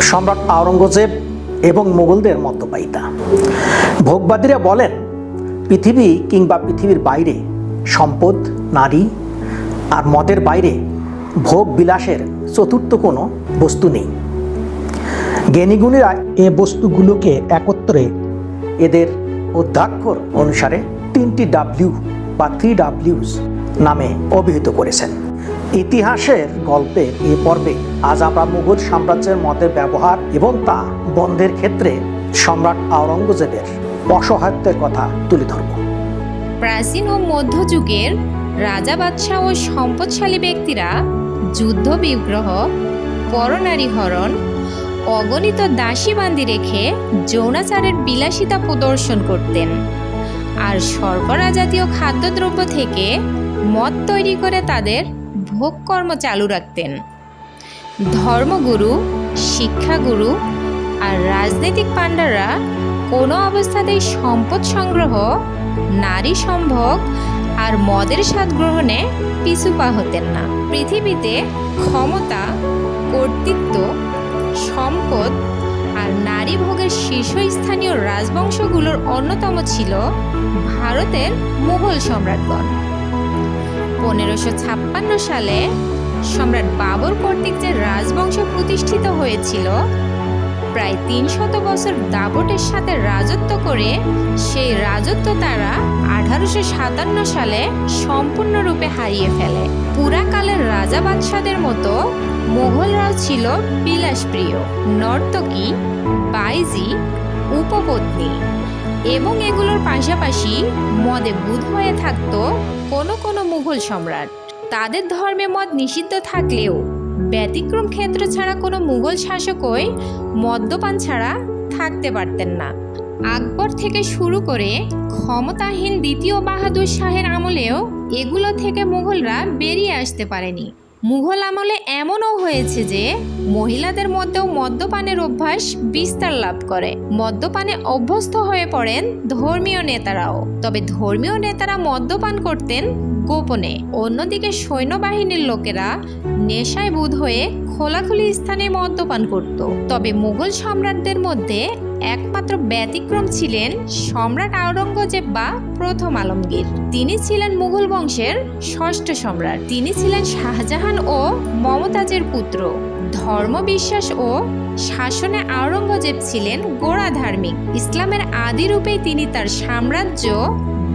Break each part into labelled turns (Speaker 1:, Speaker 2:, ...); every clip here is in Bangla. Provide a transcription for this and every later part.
Speaker 1: সম্রাট আওরঙ্গজেব এবং মোগলদের মদ্যপায়িতা ভোগবাদীরা বলেন, পৃথিবী কিংবা পৃথিবীর বাইরে সম্পদ, নারী আর মদের বাইরে ভোগ বিলাসের চতুর্থ কোনো বস্তু নেই। জ্ঞানীগুণীরা এ বস্তুগুলোকে একত্রে এদের অধ্যাক্ষর অনুসারে তিনটি ডাব্লিউ বা থ্রি ডাব্লিউস নামে অভিহিত করেছেন। ইতিহাসের গল্পের এ পর্বে আজ আমরা মুঘল সাম্রাজ্যের মদের ব্যবহার এবং তা বন্ধের ক্ষেত্রে সম্রাট আওরঙ্গজেবের অসহায়ত্বের কথা তুলে ধরব।
Speaker 2: প্রাচীন ও মধ্যযুগের রাজা বাদশাহ ও সম্পদশালী ব্যক্তিরা যুদ্ধ বিগ্রহ, পরনারী হরণ, অগণিত দাসী বান্দি রেখে যৌনাচারের বিলাসিতা প্রদর্শন করতেন। আর শর্করা জাতীয় খাদ্যদ্রব্য থেকে মদ তৈরি করে তাদের ভোগকর্ম চালু রাখতেন। ধর্মগুরু, শিক্ষাগুরু আর রাজনৈতিক পাণ্ডাররা কোনো অবস্থাতেই সম্পদ সংগ্রহ, নারী সম্ভোগ আর মদের স্বাদ গ্রহণে পিছু পা হতেন না। পৃথিবীতে ক্ষমতা, কর্তৃত্ব, সম্পদ আর নারী ভোগের শীর্ষস্থানীয় রাজবংশগুলোর অন্যতম ছিল ভারতের মুঘল সম্রাটগণ। পনেরোশো ছাপ্পান্ন সালে সম্রাট বাবর কর্তৃক যে রাজবংশ প্রতিষ্ঠিত হয়েছিল, প্রায় তিন শত বছর দাবটের সাথে রাজত্ব করে সেই রাজত্ব তারা আঠারোশো সাতান্ন সালে সম্পূর্ণরূপে হারিয়ে ফেলে। পুরাকালের রাজা বাদশাদের মতো মোগলরাও ছিল বিলাসপ্রিয়, নর্তকী, বাইজি, উপপত্নী। এবং এগুলোর পাশাপাশি মদে বুধ হয়ে থাকত কোনো কোনো মুঘল সম্রাট। তাদের ধর্মে মদ নিষিদ্ধ থাকলেও ব্যতিক্রম ক্ষেত্র ছাড়া কোনো মুঘল শাসকই মদ্যপান ছাড়া থাকতে পারতেন না। আকবর থেকে শুরু করে ক্ষমতাহীন দ্বিতীয় বাহাদুর শাহের আমলেও এগুলো থেকে মুঘলরা বেরিয়ে আসতে পারেনি। মুঘল আমলে এমনও হয়েছে যে, মহিলাদের মধ্যেও মদ্যপানের অভ্যাস বিস্তার লাভ করে। মদ্যপানে অভ্যস্ত হয়ে পড়েন ধর্মীয় নেতারাও। তবে ধর্মীয় নেতারা মদ্যপান করতেন গোপনে। অন্যদিকে সৈন্যবাহিনীর লোকেরা নেশায় বুধ হয়ে খোলাখুলি স্থানে মদ্যপান করত। তবে মুঘল সম্রাটদের মধ্যে একমাত্র ব্যতিক্রম ছিলেন সম্রাট আওরঙ্গজেব বা প্রথম আলমগীর। তিনি ছিলেন মুঘল বংশের ষষ্ঠ সম্রাট। তিনি ছিলেন শাহজাহান ও মমতাজের পুত্র। ধর্মবিশ্বাস ও শাসনে আওরঙ্গজেব ছিলেন গোড়া ধার্মিক। ইসলামের আদি রূপেই তিনি তার সাম্রাজ্য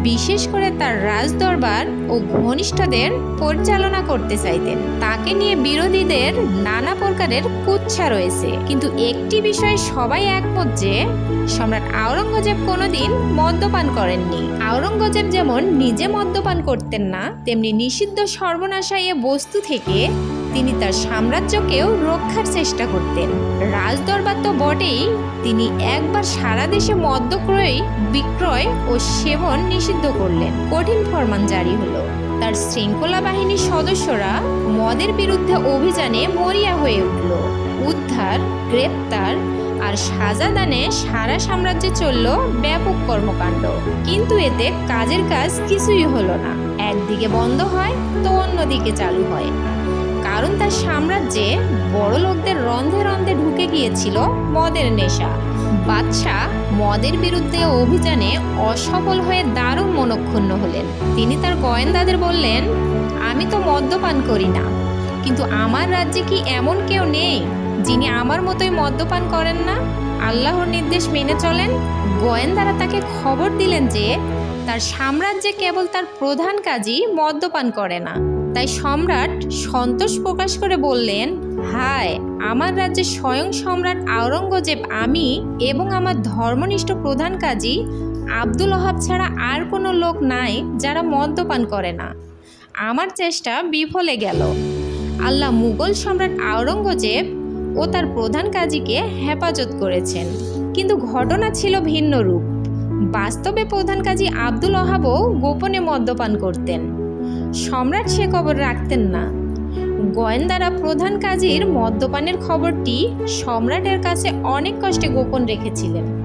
Speaker 2: বিশেষ করে তার রাজদরবার ও ঘনিষ্ঠদের পরিচালনা করতে চাইতেন। তাকে নিয়ে বিরোধীদের নানা প্রকারের কুচ্ছা রয়েছে। কিন্তু একটি বিষয়ে সবাই একমত যে, সম্রাট আওরঙ্গজেব কোনোদিন মদ্যপান করেননি। আওরঙ্গজেব যেমন নিজে মদ্যপান করতেন না, তেমনি নিষিদ্ধ সর্বনাশা এ বস্তু থেকে তিনি তার সাম্রাজ্যকেও রক্ষার চেষ্টা করতেন। রাজদরবার তো বটেই তিনি একবার সারা দেশে মদ্য ক্রয় বিক্রয় ও সেবন নিষিদ্ধ করলেন। কঠিন ফরমান জারি হলো। তার শৃঙ্খলা বাহিনীর সদস্যরা মদের বিরুদ্ধে অভিযানে মরিয়া হয়ে উঠল। উদ্ধার, গ্রেপ্তার আর সাজাদানে সারা সাম্রাজ্যে চলল ব্যাপক কর্মকাণ্ড। কিন্তু এতে কাজের কাজ কিছুই হলো না। একদিকে বন্ধ হয়, তো অন্যদিকে চালু হয়। কারণ তার সাম্রাজ্যে বড় লোকদের রন্ধে রন্ধে ঢুকে গিয়েছিল মদের নেশা। বাদশাহ মদের বিরুদ্ধে অভিযানে অসফল হয়ে দারুণ মনক্ষুণ্ণ হলেন। তিনি তার গোয়েন্দাদের বললেন, আমি তো মদ্যপান করি না, কিন্তু আমার রাজ্যে কি এমন কেউ নেই যিনি আমার মতোই মদ্যপান করেন না? আল্লাহর নির্দেশ মেনে চলেন। গোয়েন্দারা তাকে খবর দিলেন যে তার সাম্রাজ্যে কেবল তার প্রধান কাজই মদ্যপান করে না। তাই সম্রাট সন্তোষ প্রকাশ করে বললেন, হায়, আমার রাজ্যে স্বয়ং সম্রাট আওরঙ্গজেব আমি এবং আমার ধর্মনিষ্ঠ প্রধান কাজী আব্দুল ওহাব ছাড়া আর কোনো লোক নাই যারা মদ্যপান করে না। আমার চেষ্টা বিফলে গেল। আল্লাহ মুঘল সম্রাট আওরঙ্গজেব ও তার প্রধান কাজীকে হেফাজত করেছেন। কিন্তু ঘটনা ছিল ভিন্ন রূপ। বাস্তবে প্রধান কাজী আব্দুল ওহাবও গোপনে মদ্যপান করতেন। সম্রাট সে খবর রাখতেন না। গোয়েন্দারা প্রধান কাজীর মদ্যপানের খবরটি সম্রাটের কাছে অনেক কষ্টে গোপন রেখেছিলেন।